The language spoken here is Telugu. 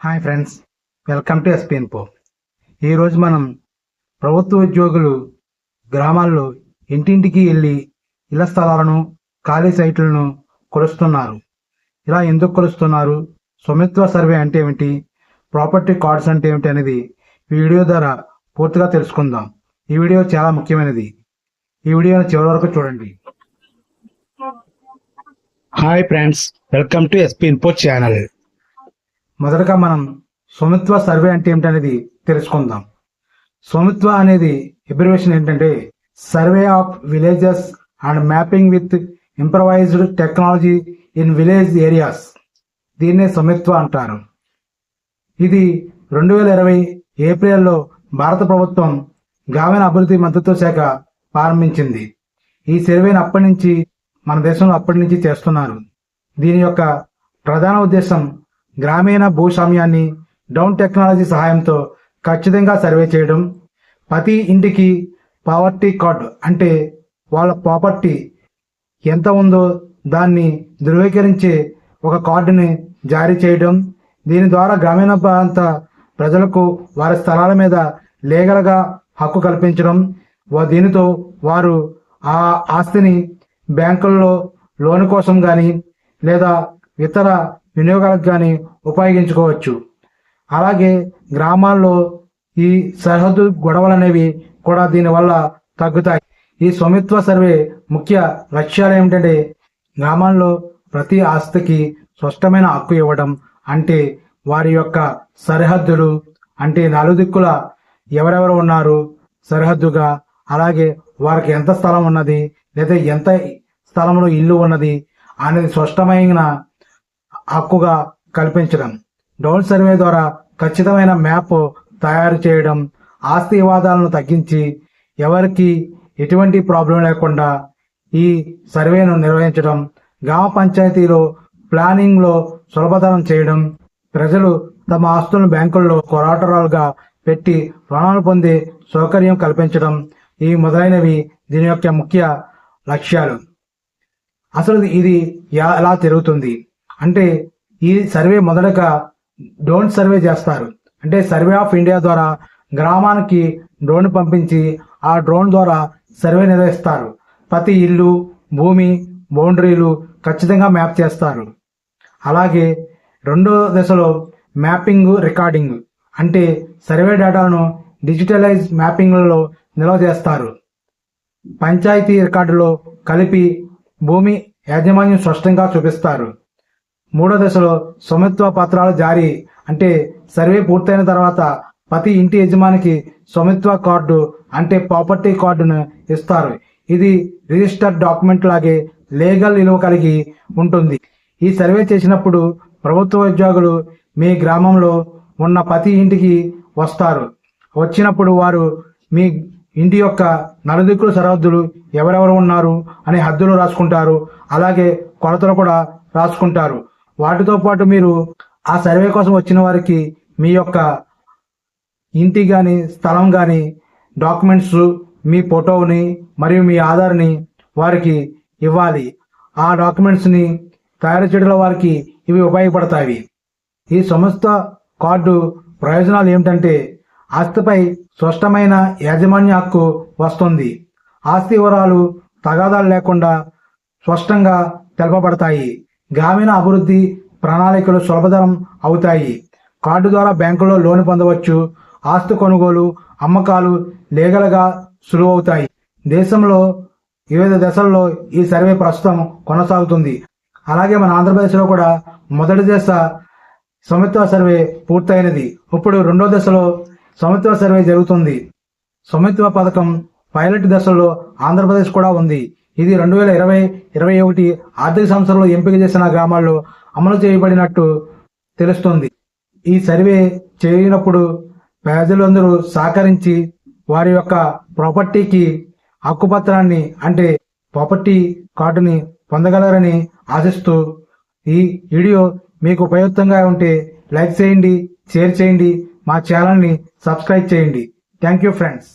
హాయ్ ఫ్రెండ్స్ వెల్కమ్ టు ఎస్పీఎన్పో ఈరోజు మనం ప్రభుత్వ ఉద్యోగులు గ్రామాల్లో ఇంటింటికి వెళ్ళి ఇళ్ళ స్థలాలను ఖాళీ సైట్లను కొలుస్తున్నారు. ఇలా ఎందుకు కొలుస్తున్నారు? స్వమిత్వ సర్వే అంటే ఏమిటి? ప్రాపర్టీ కార్డ్స్ అంటే ఏమిటి అనేది వీడియో ద్వారా పూర్తిగా తెలుసుకుందాం. ఈ వీడియో చాలా ముఖ్యమైనది. ఈ వీడియోని చివరి వరకు చూడండి. Hi friends welcome to SP info channel. మొదటగా మనం స్వామిత్వ సర్వే అంటే ఏమిటనేది తెలుసుకుందాం. స్వామిత్వ అనేది ఎబ్రివేషన్ ఏంటంటే survey of villages and mapping with improvised technology in village areas. దీన్నే స్వామిత్వ అంటారు. ఇది రెండు వేల ఇరవై ఏప్రిల్లో భారత ప్రభుత్వం గ్రామీణ అభివృద్ధి మద్దతు శాఖ ప్రారంభించింది. ఈ సర్వేని అప్పటి నుంచి మన దేశంలో అప్పటి నుంచి చేస్తున్నారు. దీని యొక్క ప్రధాన ఉద్దేశం గ్రామీణ భూస్వామ్యాన్ని డౌన్ టెక్నాలజీ సహాయంతో ఖచ్చితంగా సర్వే చేయడం ప్రతి ఇంటికి పావర్టీ కార్డు అంటే వాళ్ళ ప్రాపర్టీ ఎంత ఉందో దాన్ని ధృవీకరించే ఒక కార్డుని జారీ చేయడం దీని ద్వారా గ్రామీణ ప్రాంత ప్రజలకు వారి స్థలాల మీద లీగల్గా హక్కు కల్పించడం దీనితో వారు ఆ ఆస్తిని బ్యాంకుల్లో లోన్ కోసం కానీ లేదా ఇతర వినియోగాలకు కానీ ఉపయోగించుకోవచ్చు. అలాగే గ్రామాల్లో ఈ సరిహద్దు గొడవలు అనేవి కూడా దీనివల్ల తగ్గుతాయి. ఈ స్వమిత్వ సర్వే ముఖ్య లక్ష్యాలు ఏమిటంటే గ్రామాల్లో ప్రతి ఆస్తికి స్పష్టమైన హక్కు ఇవ్వడం అంటే వారి యొక్క సరిహద్దులు అంటే నలుదిక్కుల ఎవరెవరు ఉన్నారు సరిహద్దుగా అలాగే వారికి ఎంత స్థలం ఉన్నది లేదా ఎంత స్థలంలో ఇల్లు ఉన్నది అనేది స్పష్టమైన హక్కుగా కల్పించడం. డౌన్ సర్వే ద్వారా ఖచ్చితమైన మ్యాప్ తయారు చేయడం ఆస్తి వివాదాలను తగ్గించి ఎవరికి ఎటువంటి ప్రాబ్లం లేకుండా ఈ సర్వేను నిర్వహించడం గ్రామ పంచాయతీలో ప్లానింగ్లో సులభతరం చేయడం ప్రజలు తమ ఆస్తులను బ్యాంకుల్లో కొరాటరాలుగా పెట్టి రుణాలు పొందే సౌకర్యం కల్పించడం ఈ మొదలైనవి దీని యొక్క ముఖ్య లక్ష్యాలు. అసలు ఇది ఎలా జరుగుతుంది అంటే ఈ సర్వే మొదటగా డ్రోన్ సర్వే చేస్తారు. అంటే సర్వే ఆఫ్ ఇండియా ద్వారా గ్రామానికి డ్రోన్ పంపించి ఆ డ్రోన్ ద్వారా సర్వే నిర్వహిస్తారు. ప్రతి ఇల్లు భూమి బౌండరీలు ఖచ్చితంగా మ్యాప్ చేస్తారు. అలాగే రెండో దశలో మ్యాపింగ్ రికార్డింగ్ అంటే సర్వే డేటాను డిజిటలైజ్ మ్యాపింగ్లలో నిల్వ చేస్తారు. పంచాయతీ రికార్డులో కలిపి భూమి యాజమాన్యం స్పష్టంగా చూపిస్తారు. మూడో దశలో స్వమిత్వ పత్రాలు జారీ. అంటే సర్వే పూర్తయిన తర్వాత ప్రతి ఇంటి యజమానికి స్వమిత్వ కార్డు అంటే ప్రాపర్టీ కార్డును ఇస్తారు. ఇది రిజిస్టర్డ్ డాక్యుమెంట్ లాగే లీగల్ విలువ కలిగి ఉంటుంది. ఈ సర్వే చేసినప్పుడు ప్రభుత్వ ఉద్యోగులు మీ గ్రామంలో ఉన్న ప్రతి ఇంటికి వస్తారు. వచ్చినప్పుడు వారు మీ ఇంటి యొక్క నలుదిక్కుల సరిహద్దులు ఎవరెవరు ఉన్నారు అనే హద్దులు రాసుకుంటారు. అలాగే కొలతలు కూడా రాసుకుంటారు. వాటితో పాటు మీరు ఆ సర్వే కోసం వచ్చిన వారికి మీ యొక్క ఇంటి కానీ స్థలం కానీ డాక్యుమెంట్స్ మీ ఫోటోని మరియు మీ ఆధార్ని వారికి ఇవ్వాలి. ఆ డాక్యుమెంట్స్ని తయారు చేయడంలో వారికి ఇవి ఉపయోగపడతాయి. ఈ సంస్థ కార్డు ప్రయోజనాలు ఏమిటంటే ఆస్తిపై స్పష్టమైన యాజమాన్య హక్కు వస్తుంది. ఆస్తి వివరాలు తగాదాలు లేకుండా స్పష్టంగా తెలపబడతాయి. గ్రామీణ అభివృద్ధి ప్రణాళికలు సులభతరం అవుతాయి. కార్డు ద్వారా బ్యాంకులో లోన్ పొందవచ్చు. ఆస్తి కొనుగోలు అమ్మకాలు లీగల్గా సులువవుతాయి. దేశంలో వివిధ దశల్లో ఈ సర్వే ప్రస్తుతం కొనసాగుతుంది. అలాగే మన ఆంధ్రప్రదేశ్లో కూడా మొదటి దశ సమిత్వ సర్వే పూర్తయినది. ఇప్పుడు రెండో దశలో సమిత్వ సర్వే జరుగుతుంది. సమిత్వ పథకం పైలట్ దశలో ఆంధ్రప్రదేశ్ కూడా ఉంది. ఇది రెండు వేల ఇరవై ఇరవై ఒకటి ఆర్థిక సంవత్సరంలో ఎంపిక చేసిన గ్రామాల్లో అమలు చేయబడినట్టు తెలుస్తుంది. ఈ సర్వే చేయనప్పుడు ప్రజలందరూ సహకరించి వారి యొక్క ప్రాపర్టీకి హక్కుపత్రాన్ని అంటే ప్రాపర్టీ కార్డుని పొందగలరని ఆశిస్తూ ఈ వీడియో మీకు ఉపయుక్తంగా ఉంటే లైక్ చేయండి షేర్ చేయండి మా ఛానల్ని సబ్స్క్రైబ్ చేయండి. Thank you friends.